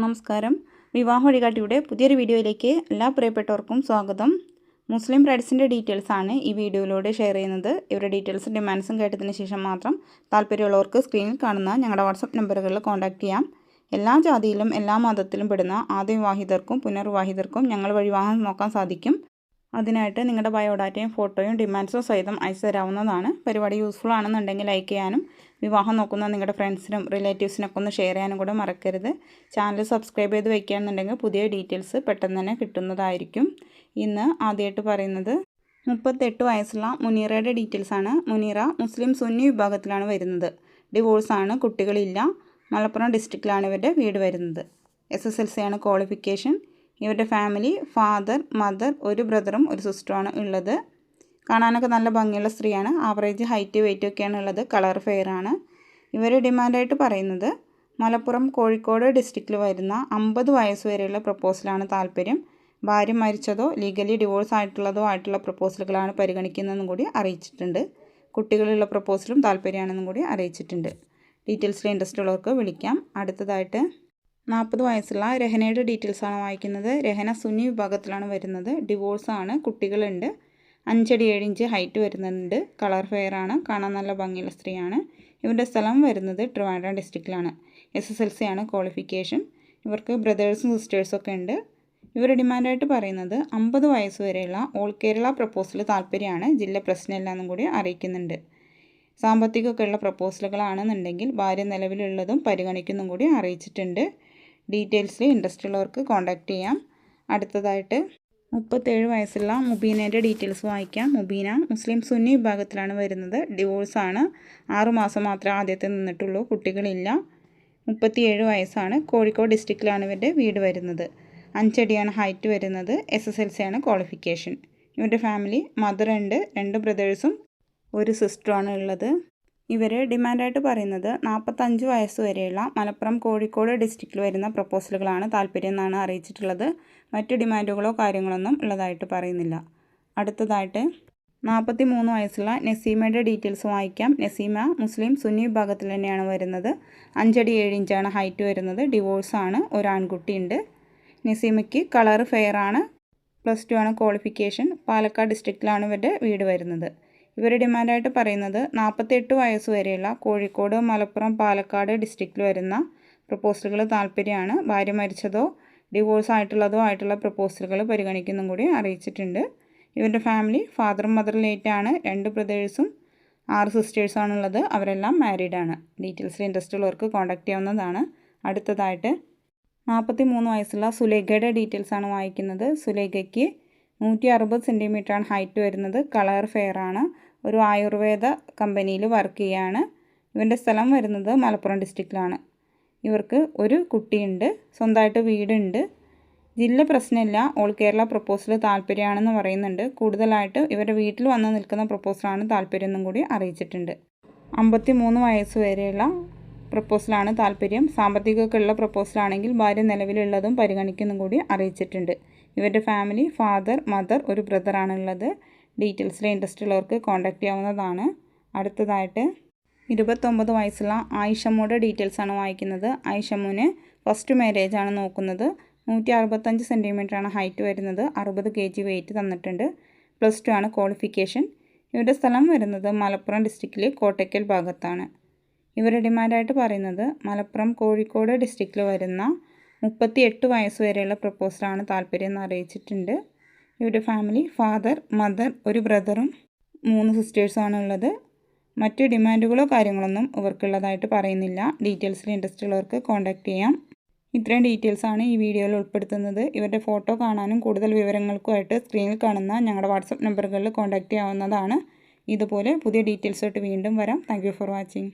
നമസ്കാരം. വിവാഹ വഴികാട്ടിയുടെ പുതിയൊരു വീഡിയോയിലേക്ക് എല്ലാ പ്രിയപ്പെട്ടവർക്കും സ്വാഗതം. മുസ്ലിം ബ്രൈഡ്സിന്റെ ഡീറ്റെയിൽസ് ആണ് ഈ വീഡിയോയിലൂടെ ഷെയർ ചെയ്യുന്നത്. ഇവരുടെ ഡീറ്റെയിൽസും ഡിമാൻഡ്സും കേട്ടതിന് ശേഷം മാത്രം താല്പര്യമുള്ളവർക്ക് സ്ക്രീനിൽ കാണുന്ന ഞങ്ങളുടെ വാട്സപ്പ് നമ്പറുകളിൽ കോൺടാക്റ്റ് ചെയ്യാം. എല്ലാ ജാതിയിലും എല്ലാ മതത്തിലും പെടുന്ന ആദ്യ വിവാഹിതർക്കും പുനർവിവാഹിതർക്കും ഞങ്ങൾ വഴി നോക്കാൻ സാധിക്കും. അതിനായിട്ട് നിങ്ങളുടെ ബയോഡാറ്റയും ഫോട്ടോയും ഡിമാൻഡ്സും സഹിതം അയച്ചു തരാവുന്നതാണ്. പരിപാടി യൂസ്ഫുൾ ആണെന്നുണ്ടെങ്കിൽ ലൈക്ക് ചെയ്യാനും വിവാഹം നോക്കുന്ന നിങ്ങളുടെ ഫ്രണ്ട്സിനും റിലേറ്റീവ്സിനൊക്കെ ഒന്ന് ഷെയർ ചെയ്യാനും കൂടെ മറക്കരുത്. ചാനൽ സബ്സ്ക്രൈബ് ചെയ്ത് വയ്ക്കുകയാണെന്നുണ്ടെങ്കിൽ പുതിയ ഡീറ്റെയിൽസ് പെട്ടെന്ന് തന്നെ കിട്ടുന്നതായിരിക്കും. ഇന്ന് ആദ്യമായിട്ട് പറയുന്നത് മുപ്പത്തെട്ട് വയസ്സുള്ള മുനീറയുടെ ഡീറ്റെയിൽസ് ആണ്. മുനീറ മുസ്ലിം സുന്നി വിഭാഗത്തിലാണ് വരുന്നത്. ഡിവോഴ്സാണ് കുട്ടികളില്ല. മലപ്പുറം ഡിസ്ട്രിക്റ്റിലാണ് ഇവരുടെ വീട് വരുന്നത്. എസ് എസ് എൽ സി ആണ് ക്വാളിഫിക്കേഷൻ ഇവരുടെ ഫാമിലി ഫാദർ മദർ ഒരു ബ്രദറും ഒരു സിസ്റ്ററുമാണ് ഉള്ളത്. കാണാനൊക്കെ നല്ല ഭംഗിയുള്ള സ്ത്രീയാണ്. ആവറേജ് ഹൈറ്റ് വെയിറ്റ് ഒക്കെയാണ് ഉള്ളത്. കളർ ഫെയർ ആണ്. ഇവർ ഡിമാൻഡായിട്ട് പറയുന്നത് മലപ്പുറം കോഴിക്കോട് ഡിസ്ട്രിക്റ്റിൽ വരുന്ന അമ്പത് വയസ്സ് വരെയുള്ള പ്രപ്പോസലാണ് താല്പര്യം. ഭാര്യ മരിച്ചതോ ലീഗലി ഡിവോഴ്സ് ആയിട്ടുള്ളതോ ആയിട്ടുള്ള പ്രപ്പോസലുകളാണ് പരിഗണിക്കുന്നതെന്നും കൂടി അറിയിച്ചിട്ടുണ്ട്. കുട്ടികളുള്ള പ്രപ്പോസലും താല്പര്യമാണെന്നും കൂടി അറിയിച്ചിട്ടുണ്ട്. ഡീറ്റെയിൽസിൽ ഇൻട്രസ്റ്റ് ഉള്ളവർക്ക് വിളിക്കാം. അടുത്തതായിട്ട് നാൽപ്പത് വയസ്സുള്ള രഹനയുടെ ഡീറ്റെയിൽസാണ് വായിക്കുന്നത്. രഹന സുന്നി വിഭാഗത്തിലാണ് വരുന്നത്. ഡിവോഴ്സാണ് കുട്ടികളുണ്ട്. അഞ്ചടി ഏഴ് ഇഞ്ച് ഹൈറ്റ് വരുന്നുണ്ട്. കളർ ഫെയർ ആണ്. കാണാൻ നല്ല ഭംഗിയുള്ള സ്ത്രീയാണ്. ഇവരുടെ സ്ഥലം വരുന്നത് ട്രിവാൻഡ്രം ഡിസ്ട്രിക്റ്റിലാണ്. എസ് എസ് എൽ സി ആണ് ക്വാളിഫിക്കേഷൻ ഇവർക്ക് ബ്രദേഴ്സും സിസ്റ്റേഴ്സും ഒക്കെ ഉണ്ട്. ഇവർ ഡിമാൻഡായിട്ട് പറയുന്നത് അമ്പത് വയസ്സ് വരെയുള്ള ഓൾ കേരള പ്രപ്പോസൽ താല്പര്യമാണ്. ജില്ല പ്രശ്നമില്ലാന്നും കൂടി അറിയിക്കുന്നുണ്ട്. സാമ്പത്തികമൊക്കെ ഉള്ള പ്രപ്പോസലുകളാണെന്നുണ്ടെങ്കിൽ ഭാര്യ നിലവിലുള്ളതും പരിഗണിക്കുന്നതും കൂടി അറിയിച്ചിട്ടുണ്ട്. ഡീറ്റെയിൽസിൽ ഇൻട്രസ്റ്റ് ഉള്ളവർക്ക് കോൺടാക്റ്റ് ചെയ്യാം. അടുത്തതായിട്ട് മുപ്പത്തേഴ് വയസ്സുള്ള മുബീനയുടെ ഡീറ്റെയിൽസ് വായിക്കാം. മുബീന മുസ്ലിം സുന്നി വിഭാഗത്തിലാണ് വരുന്നത്. ഡിവോഴ്സാണ് ആറുമാസം മാത്രമേ ആദ്യത്തെ നിന്നിട്ടുള്ളൂ. കുട്ടികളില്ല. മുപ്പത്തിയേഴ് വയസ്സാണ്. കോഴിക്കോട് ഡിസ്ട്രിക്റ്റിലാണ് ഇവരുടെ വീട് വരുന്നത്. അഞ്ചടിയാണ് ഹൈറ്റ് വരുന്നത്. എസ് എസ് എൽ സി ആണ് ക്വാളിഫിക്കേഷൻ ഇവരുടെ ഫാമിലി മദർ ഉണ്ട്. രണ്ട് ബ്രദേഴ്സും ഒരു സിസ്റ്ററുമാണ് ഉള്ളത്. ഇവർ ഡിമാൻഡായിട്ട് പറയുന്നത് നാൽപ്പത്തഞ്ച് വയസ്സ് വരെയുള്ള മലപ്പുറം കോഴിക്കോട് ഡിസ്ട്രിക്റ്റിൽ വരുന്ന പ്രപ്പോസലുകളാണ് താല്പര്യം എന്നാണ് അറിയിച്ചിട്ടുള്ളത്. മറ്റ് ഡിമാൻഡുകളോ കാര്യങ്ങളൊന്നും ഉള്ളതായിട്ട് പറയുന്നില്ല. അടുത്തതായിട്ട് നാൽപ്പത്തി മൂന്ന് വയസ്സുള്ള നസീമയുടെ ഡീറ്റെയിൽസ് വായിക്കാം. നസീമ മുസ്ലിം സുന്നി വിഭാഗത്തിൽ തന്നെയാണ് വരുന്നത്. അഞ്ചടി ഏഴ് ഇഞ്ചാണ് ഹൈറ്റ് വരുന്നത്. ഡിവോഴ്സാണ് ഒരു ആൺകുട്ടിയുണ്ട്. നസീമയ്ക്ക് കളർ ഫെയർ ആണ്. പ്ലസ് ടു ആണ് ക്വാളിഫിക്കേഷൻ. പാലക്കാട് ഡിസ്ട്രിക്റ്റിലാണ് ഇവരുടെ വീട് വരുന്നത്. ഇവർ ഡിമാൻഡായിട്ട് പറയുന്നത് നാൽപ്പത്തെട്ട് വയസ്സ് വരെയുള്ള കോഴിക്കോട് മലപ്പുറം പാലക്കാട് ഡിസ്ട്രിക്റ്റിൽ വരുന്ന പ്രപ്പോസലുകൾ താല്പര്യമാണ്. ഭാര്യ മരിച്ചതോ ഡിവോഴ്സ് ആയിട്ടുള്ളതോ ആയിട്ടുള്ള പ്രപ്പോസലുകൾ പരിഗണിക്കുന്നതും കൂടി അറിയിച്ചിട്ടുണ്ട്. ഇവരുടെ ഫാമിലി ഫാദറും മദറും ലേറ്റാണ് രണ്ട് ബ്രദേഴ്സും ആറ് സിസ്റ്റേഴ്സാണുള്ളത് അവരെല്ലാം മാരീഡാണ് ഡീറ്റെയിൽസിൽ ഇൻട്രസ്റ്റ് ഉള്ളവർക്ക് കോൺടാക്റ്റ് ചെയ്യാവുന്നതാണ്. അടുത്തതായിട്ട് നാൽപ്പത്തി മൂന്ന് വയസ്സുള്ള സുലേഖയുടെ ഡീറ്റെയിൽസാണ് വായിക്കുന്നത്. സുലേഖയ്ക്ക് നൂറ്റി അറുപത് സെന്റിമീറ്ററാണ് ഹൈറ്റ് വരുന്നത്. കളർ ഫെയർ ആണ്. ഒരു ആയുർവേദ കമ്പനിയിൽ വർക്ക് ചെയ്യുകയാണ് ഇവന്റെ സ്ഥലം വരുന്നത് മലപ്പുറം ഡിസ്ട്രിക്റ്റിലാണ്. ഇവർക്ക് ഒരു കുട്ടിയുണ്ട്. സ്വന്തമായിട്ട് വീടുണ്ട്. ജില്ല പ്രശ്നമില്ല. ഓൾ കേരള പ്രപ്പോസൽ താല്പര്യമാണെന്ന് പറയുന്നുണ്ട്. കൂടുതലായിട്ട് ഇവരുടെ വീട്ടിൽ വന്ന് നിൽക്കുന്ന പ്രപ്പോസലാണ് താല്പര്യം എന്നും കൂടി അറിയിച്ചിട്ടുണ്ട്. അമ്പത്തി മൂന്ന് വയസ്സ് വരെയുള്ള പ്രപ്പോസലാണ് താല്പര്യം. സാമ്പത്തികമൊക്കെ ഉള്ള പ്രപ്പോസലാണെങ്കിൽ ഭാര്യ നിലവിലുള്ളതും പരിഗണിക്കുന്നതും കൂടി അറിയിച്ചിട്ടുണ്ട്. ഇവരുടെ ഫാമിലി ഫാദർ മദർ ഒരു ബ്രദറാണുള്ളത് ഡീറ്റെയിൽസിൽ ഇൻട്രസ്റ്റ് ഉള്ളവർക്ക് കോൺടാക്റ്റ് ചെയ്യാവുന്നതാണ്. അടുത്തതായിട്ട് ഇരുപത്തൊമ്പത് വയസ്സുള്ള ആയിഷമ്മയുടെ ഡീറ്റെയിൽസ് ആണ് വായിക്കുന്നത്. ആയിഷമ്മുവിന് ഫസ്റ്റ് മാരേജ് ആണ് നോക്കുന്നത്. നൂറ്റി അറുപത്തഞ്ച് സെന്റിമീറ്ററാണ് ഹൈറ്റ് വരുന്നത്. അറുപത് കെ ജി വെയിറ്റ് തന്നിട്ടുണ്ട്. പ്ലസ് ടു ആണ് ക്വാളിഫിക്കേഷൻ ഇവരുടെ സ്ഥലം വരുന്നത് മലപ്പുറം ഡിസ്ട്രിക്റ്റിലെ കോട്ടയ്ക്കൽ ഭാഗത്താണ്. ഇവരുടെ ഡിമാൻഡായിട്ട് പറയുന്നത് മലപ്പുറം കോഴിക്കോട് ഡിസ്ട്രിക്റ്റിൽ വരുന്ന മുപ്പത്തി എട്ട് വയസ്സ് വരെയുള്ള പ്രപ്പോസലാണ് താല്പര്യം എന്ന് അറിയിച്ചിട്ടുണ്ട്. ഇവരുടെ ഫാമിലി ഫാദർ മദർ ഒരു ബ്രദറും മൂന്ന് സിസ്റ്റേഴ്സുമാണ് ഉള്ളത് മറ്റ് ഡിമാൻഡുകളോ കാര്യങ്ങളൊന്നും ഇവർക്കുള്ളതായിട്ട് പറയുന്നില്ല. ഡീറ്റെയിൽസിൽ ഇൻട്രസ്റ്റ് ഉള്ളവർക്ക് കോൺടാക്റ്റ് ചെയ്യാം. ഇത്രയും ഡീറ്റെയിൽസാണ് ഈ വീഡിയോയിൽ ഉൾപ്പെടുത്തുന്നത്. ഇവരുടെ ഫോട്ടോ കാണാനും കൂടുതൽ വിവരങ്ങൾക്കുമായിട്ട് സ്ക്രീനിൽ കാണുന്ന ഞങ്ങളുടെ വാട്സപ്പ് നമ്പറുകളിൽ കോൺടാക്റ്റ് ചെയ്യാവുന്നതാണ്. ഇതുപോലെ പുതിയ ഡീറ്റെയിൽസായിട്ട് വീണ്ടും വരാം. Thank for watching.